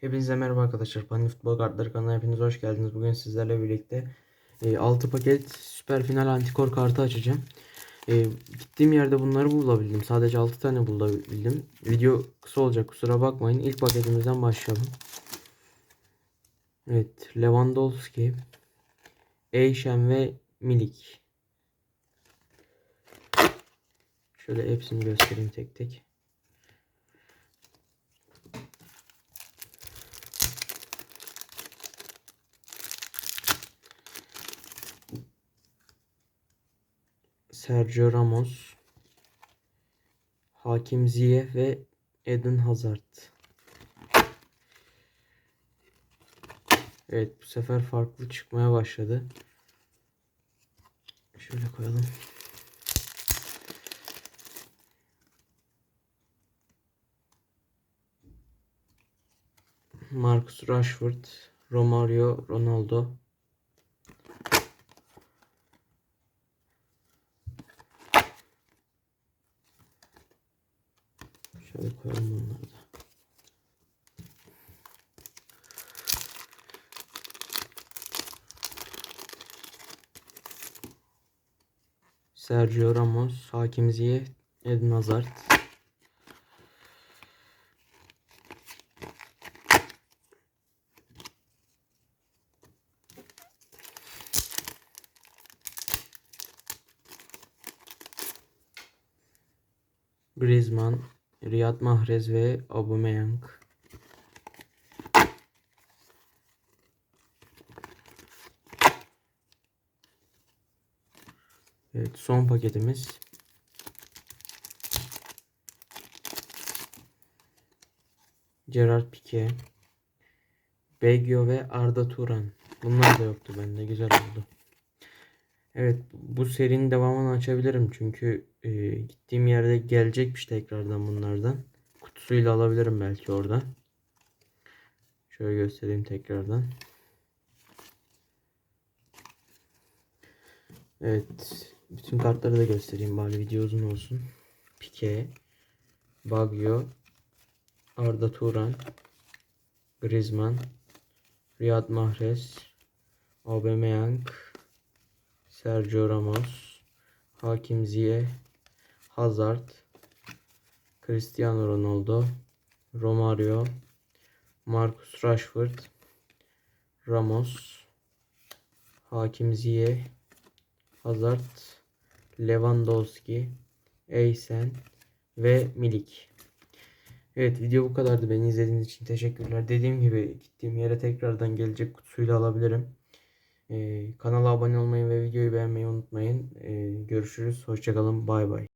Hepinize merhaba arkadaşlar. Panini Futbol Kartları kanalına hepiniz hoş geldiniz. Bugün sizlerle birlikte e, 6 paket süper final antikor kartı açacağım. E, gittiğim yerde bunları bulabildim. Sadece 6 tane bulabildim. Video kısa olacak kusura bakmayın. İlk paketimizden başlayalım. Evet Lewandowski, Eyşen ve Milik. Şöyle hepsini göstereyim tek tek. Sergio Ramos, Hakim Ziyech ve Eden Hazard. Evet bu sefer farklı çıkmaya başladı. Şöyle koyalım. Marcus Rashford, Romario, Ronaldo. Şöyle koyalım bunları da. Sergio Ramos, Hakim Ziyech, Eden Hazard. Griezmann, Riyad Mahrez ve Aubameyang. Evet son paketimiz. Gerard Pique, Begio ve Arda Turan. Bunlar da yoktu bende. Güzel oldu. Evet bu serinin devamını açabilirim çünkü e, gittiğim yerde gelecekmiş tekrardan bunlardan. Kutusuyla alabilirim belki orada. Şöyle göstereyim tekrardan. Evet bütün kartları da göstereyim bari video uzun olsun. Pique, Baggio, Arda Turan, Griezmann, Riyad Mahrez, Aubameyang, Sergio Ramos, Hakim Ziyech, Hazard, Cristiano Ronaldo, Romario, Marcus Rashford, Ramos, Hakim Ziyech, Hazard, Lewandowski, Eysen ve Milik. Evet video bu kadardı. Beni izlediğiniz için teşekkürler. Dediğim gibi gittiğim yere tekrardan gelecek kutusuyla alabilirim. Ee, kanala abone olmayı ve videoyu beğenmeyi unutmayın. Ee, görüşürüz. Hoşçakalın. Bay bay.